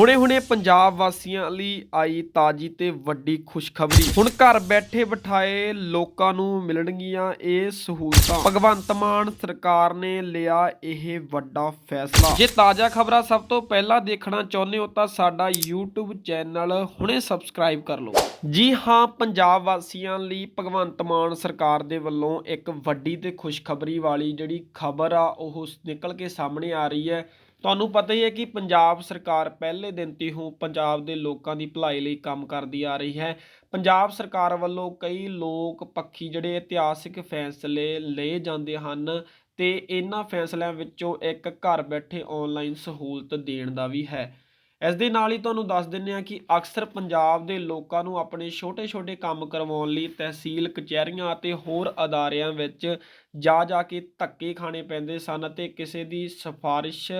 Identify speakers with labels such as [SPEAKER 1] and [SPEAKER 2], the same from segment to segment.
[SPEAKER 1] ਹੁਣੇ-ਹੁਣੇ ਪੰਜਾਬ ਵਾਸੀਆਂ ਲਈ ਆਈ ਤਾਜੀ ਤੇ ਵੱਡੀ ਖੁਸ਼ਖਬਰੀ। ਹੁਣ ਘਰ ਬੈਠੇ ਬਿਠਾਏ ਲੋਕਾਂ ਨੂੰ ਮਿਲਣਗੀਆਂ ਇਹ ਸਹੂਲਤਾਂ। ਭਗਵੰਤ ਮਾਨ ਸਰਕਾਰ ਨੇ ਲਿਆ ਇਹ ਵੱਡਾ ਫੈਸਲਾ। ਜੇ ਤਾਜ਼ਾ ਖਬਰਾਂ ਸਭ ਤੋਂ ਪਹਿਲਾਂ ਦੇਖਣਾ ਚਾਹੁੰਦੇ ਹੋ ਤਾਂ ਸਾਡਾ YouTube ਚੈਨਲ ਹੁਣੇ ਸਬਸਕ੍ਰਾਈਬ ਕਰ ਲਓ। ਜੀ ਹਾਂ, ਪੰਜਾਬ ਵਾਸੀਆਂ ਲਈ ਭਗਵੰਤ ਮਾਨ ਸਰਕਾਰ ਦੇ ਵੱਲੋਂ ਇੱਕ ਵੱਡੀ ਤੇ ਖੁਸ਼ਖਬਰੀ ਵਾਲੀ ਜਿਹੜੀ ਖਬਰ ਆ, ਉਹ ਨਿਕਲ ਕੇ ਸਾਹਮਣੇ ਆ ਰਹੀ ਹੈ। ਤੁਹਾਨੂੰ ਪਤਾ ਹੀ ਹੈ ਕਿ ਪੰਜਾਬ ਸਰਕਾਰ ਪਹਿਲੇ ਦਿਨ ਤੋਂ ਹੀ ਪੰਜਾਬ ਦੇ ਲੋਕਾਂ ਦੀ ਭਲਾਈ ਲਈ ਕੰਮ ਕਰਦੀ ਆ ਰਹੀ ਹੈ। ਪੰਜਾਬ ਸਰਕਾਰ ਵੱਲੋਂ ਕਈ ਲੋਕ ਪੱਖੀ ਜਿਹੜੇ ਇਤਿਹਾਸਿਕ ਫੈਸਲੇ ਲਏ ਜਾਂਦੇ ਹਨ ਤੇ ਇਹਨਾਂ ਫੈਸਲਿਆਂ ਵਿੱਚੋਂ ਇੱਕ ਘਰ ਬੈਠੇ ਆਨਲਾਈਨ ਸਹੂਲਤ ਦੇਣ ਦਾ ਵੀ ਹੈ। ਇਸ ਦੇ ਨਾਲ ਹੀ ਤੁਹਾਨੂੰ ਦੱਸ ਦਿੰਨੇ ਆ ਕਿ ਅਕਸਰ ਪੰਜਾਬ ਦੇ ਲੋਕਾਂ ਨੂੰ ਆਪਣੇ ਛੋਟੇ-ਛੋਟੇ ਕੰਮ ਕਰਵਾਉਣ ਲਈ ਤਹਿਸੀਲ, ਕਚਹਿਰੀਆਂ ਅਤੇ ਹੋਰ ਅਦਾਰਿਆਂ ਵਿੱਚ ਜਾ ਜਾ ਕੇ ਧੱਕੇ ਖਾਣੇ ਪੈਂਦੇ ਸਨ ਅਤੇ ਕਿਸੇ ਦੀ ਸਿਫਾਰਿਸ਼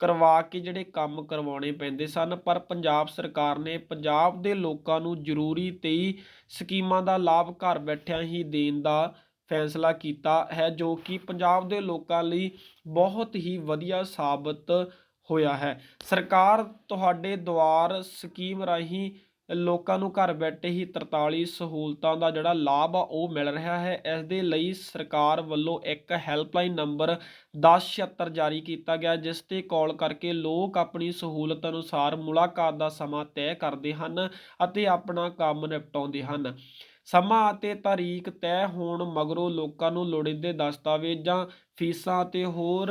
[SPEAKER 1] ਕਰਵਾ ਕੇ ਜਿਹੜੇ ਕੰਮ ਕਰਵਾਉਣੇ ਪੈਂਦੇ ਸਨ। ਪਰ ਪੰਜਾਬ ਸਰਕਾਰ ਨੇ ਪੰਜਾਬ ਦੇ ਲੋਕਾਂ ਨੂੰ ਜ਼ਰੂਰੀ 23 ਸਕੀਮਾਂ ਦਾ ਲਾਭ ਘਰ ਬੈਠਿਆਂ ਹੀ ਦੇਣ ਦਾ ਫੈਸਲਾ ਕੀਤਾ ਹੈ, ਜੋ ਕਿ ਪੰਜਾਬ ਦੇ ਲੋਕਾਂ ਲਈ ਬਹੁਤ ਹੀ ਵਧੀਆ ਸਾਬਤ ਹੋਇਆ ਹੈ। ਸਰਕਾਰ ਤੁਹਾਡੇ ਦੁਆਰ ਸਕੀਮ ਰਾਹੀਂ ਲੋਕਾਂ ਨੂੰ ਘਰ ਬੈਠੇ ਹੀ 43 ਸਹੂਲਤਾਂ ਦਾ ਜਿਹੜਾ ਲਾਭ ਆ ਉਹ ਮਿਲ ਰਿਹਾ ਹੈ। ਇਸ ਦੇ ਲਈ ਸਰਕਾਰ ਵੱਲੋਂ ਇੱਕ ਹੈਲਪਲਾਈਨ ਨੰਬਰ 1076 ਜਾਰੀ ਕੀਤਾ ਗਿਆ, ਜਿਸ ਤੇ ਕਾਲ ਕਰਕੇ ਲੋਕ ਆਪਣੀ ਸਹੂਲਤ ਅਨੁਸਾਰ ਮੁਲਾਕਾਤ ਦਾ ਸਮਾਂ ਤੈਅ ਕਰਦੇ ਹਨ ਅਤੇ ਆਪਣਾ ਕੰਮ ਨਿਪਟਾਉਂਦੇ ਹਨ। ਸਮਾਂ ਅਤੇ ਤਾਰੀਖ ਤੈਅ ਹੋਣ ਮਗਰੋਂ ਲੋਕਾਂ ਨੂੰ ਲੋੜੀਂਦੇ ਦਸਤਾਵੇਜ਼ਾਂ, ਫੀਸਾਂ ਅਤੇ ਹੋਰ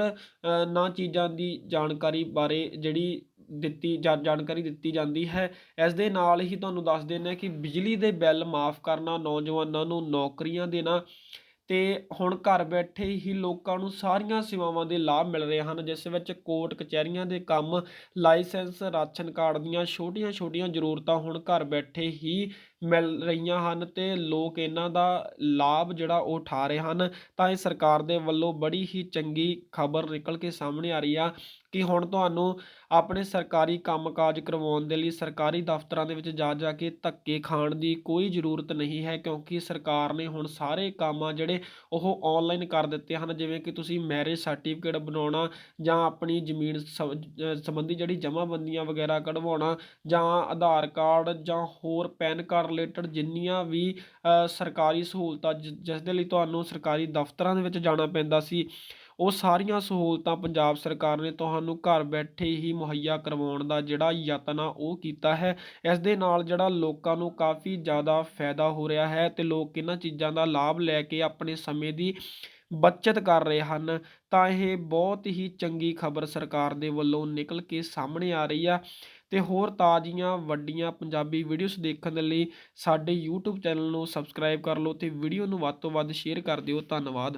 [SPEAKER 1] ਨਾ ਚੀਜ਼ਾਂ ਦੀ ਜਾਣਕਾਰੀ ਬਾਰੇ ਜਿਹੜੀ ਦਿੱਤੀ ਜਾਣਕਾਰੀ ਦਿੱਤੀ ਜਾਂਦੀ ਹੈ। ਇਸ ਦੇ ਨਾਲ ਹੀ ਤੁਹਾਨੂੰ ਦੱਸ ਦਿੰਦੇ ਹਾਂ ਕਿ ਬਿਜਲੀ ਦੇ ਬਿੱਲ ਮਾਫ ਕਰਨਾ, ਨੌਜਵਾਨਾਂ ਨੂੰ ਨੌਕਰੀਆਂ ਦੇਣਾ ਤੇ ਹੁਣ ਘਰ ਬੈਠੇ ਹੀ ਲੋਕਾਂ ਨੂੰ ਸਾਰੀਆਂ ਸੇਵਾਵਾਂ ਦੇ ਲਾਭ ਮਿਲ ਰਹੇ ਹਨ, ਜਿਸ ਵਿੱਚ ਕੋਰਟ ਕਚਹਿਰੀਆਂ ਦੇ ਕੰਮ, ਲਾਇਸੈਂਸ, ਰਾਸ਼ਨ ਕਾਰਡ ਦੀਆਂ ਛੋਟੀਆਂ-ਛੋਟੀਆਂ ਜ਼ਰੂਰਤਾਂ ਹੁਣ ਘਰ ਬੈਠੇ ਹੀ ਮਿਲ ਰਹੀਆਂ ਹਨ ਅਤੇ ਲੋਕ ਇਹਨਾਂ ਦਾ ਲਾਭ ਜਿਹੜਾ ਉਹ ਉਠਾ ਰਹੇ ਹਨ। ਤਾਂ ਇਹ ਸਰਕਾਰ ਦੇ ਵੱਲੋਂ ਬੜੀ ਹੀ ਚੰਗੀ ਖਬਰ ਨਿਕਲ ਕੇ ਸਾਹਮਣੇ ਆ ਰਹੀ ਆ ਕਿ ਹੁਣ ਤੁਹਾਨੂੰ ਆਪਣੇ ਸਰਕਾਰੀ ਕੰਮਕਾਜ ਕਰਵਾਉਣ ਦੇ ਲਈ ਸਰਕਾਰੀ ਦਫ਼ਤਰਾਂ ਦੇ ਵਿੱਚ ਜਾ ਜਾ ਕੇ ਧੱਕੇ ਖਾਣ ਦੀ ਕੋਈ ਜ਼ਰੂਰਤ ਨਹੀਂ ਹੈ ਕਿਉਂਕਿ ਸਰਕਾਰ ਨੇ ਹੁਣ ਸਾਰੇ ਕੰਮ ਆ ਜਿਹੜੇ ਉਹ ਆਨਲਾਈਨ ਕਰ ਦਿੱਤੇ ਹਨ, ਜਿਵੇਂ ਕਿ ਤੁਸੀਂ ਮੈਰਿਜ ਸਰਟੀਫਿਕੇਟ ਬਣਾਉਣਾ ਜਾਂ ਆਪਣੀ ਜ਼ਮੀਨ ਸੰ- ਸੰਬੰਧੀ ਜਿਹੜੀ ਜਮ੍ਹਾਂਬੰਦੀਆਂ ਵਗੈਰਾ ਕਢਵਾਉਣਾ ਜਾਂ ਆਧਾਰ ਕਾਰਡ ਜਾਂ ਹੋਰ ਪੈਨ ਕਾਰਡ ਰਿਲੇਟਡ ਜਿੰਨੀਆਂ ਵੀ ਸਰਕਾਰੀ ਸਹੂਲਤਾਂ ਜਿ- ਜਿਸ ਦੇ ਲਈ ਤੁਹਾਨੂੰ ਸਰਕਾਰੀ ਦਫ਼ਤਰਾਂ ਦੇ ਵਿੱਚ ਜਾਣਾ ਪੈਂਦਾ ਸੀ, ਉਹ ਸਾਰੀਆਂ ਸਹੂਲਤਾਂ ਪੰਜਾਬ ਸਰਕਾਰ ਨੇ ਤੁਹਾਨੂੰ ਘਰ ਬੈਠੇ ਹੀ ਮੁਹੱਈਆ ਕਰਵਾਉਣ ਦਾ ਜਿਹੜਾ ਯਤਨ ਆ, ਉਹ ਕੀਤਾ ਹੈ। ਇਸ ਦੇ ਨਾਲ ਜਿਹੜਾ ਲੋਕਾਂ ਨੂੰ ਕਾਫੀ ਜ਼ਿਆਦਾ ਫਾਇਦਾ ਹੋ ਰਿਹਾ ਹੈ ਤੇ ਲੋਕ ਇਹਨਾਂ ਚੀਜ਼ਾਂ ਦਾ ਲਾਭ ਲੈ ਕੇ ਆਪਣੇ ਸਮੇਂ ਦੀ ਬੱਚਤ ਕਰ ਰਹੇ ਹਨ। ਤਾਂ ਇਹ ਬਹੁਤ ਹੀ ਚੰਗੀ ਖਬਰ ਸਰਕਾਰ ਦੇ ਵੱਲੋਂ ਨਿਕਲ ਕੇ ਸਾਹਮਣੇ ਆ ਰਹੀ ਆ। ਤੇ ਹੋਰ ਤਾਜ਼ੀਆਂ, ਵੱਡੀਆਂ ਪੰਜਾਬੀ ਵੀਡੀਓਜ਼ ਦੇਖਣ ਦੇ ਲਈ ਸਾਡੇ YouTube ਚੈਨਲ ਨੂੰ ਸਬਸਕ੍ਰਾਈਬ ਕਰ ਲਓ ਤੇ ਵੀਡੀਓ ਨੂੰ ਵੱਧ ਤੋਂ ਵੱਧ ਸ਼ੇਅਰ ਕਰ ਦਿਓ। ਧੰਨਵਾਦ।